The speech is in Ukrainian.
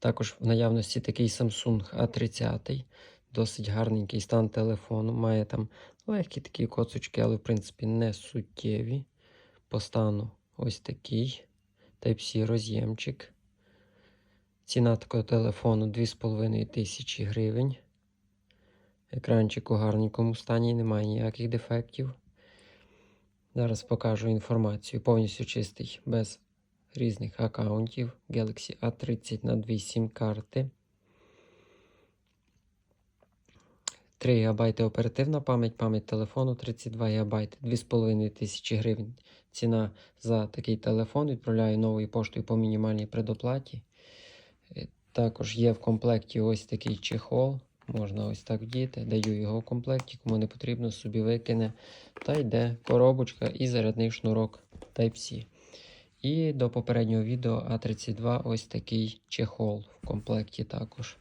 Також в наявності такий Samsung A30. Досить гарненький стан телефону. Має там легкі такі коцочки, але в принципі не суттєві. По стану ось такий. Type-C роз'ємчик. Ціна такого телефону 2500 гривень. Екранчик у гарненькому стані, немає ніяких дефектів. Зараз покажу інформацію. Повністю чистий, без різних аккаунтів. Galaxy A30 на 2 SIM карти. 3 ГБ оперативна пам'ять, пам'ять телефону 32 ГБ, 2500 гривень. Ціна за такий телефон. Відправляю новою поштою по мінімальній предоплаті. Е, Також є в комплекті ось такий чехол. Можна ось так вдіти. Даю його в комплекті, кому не потрібно, собі викине. Та йде коробочка і зарядний шнурок Type-C. І до попереднього відео А32 ось такий чехол в комплекті також.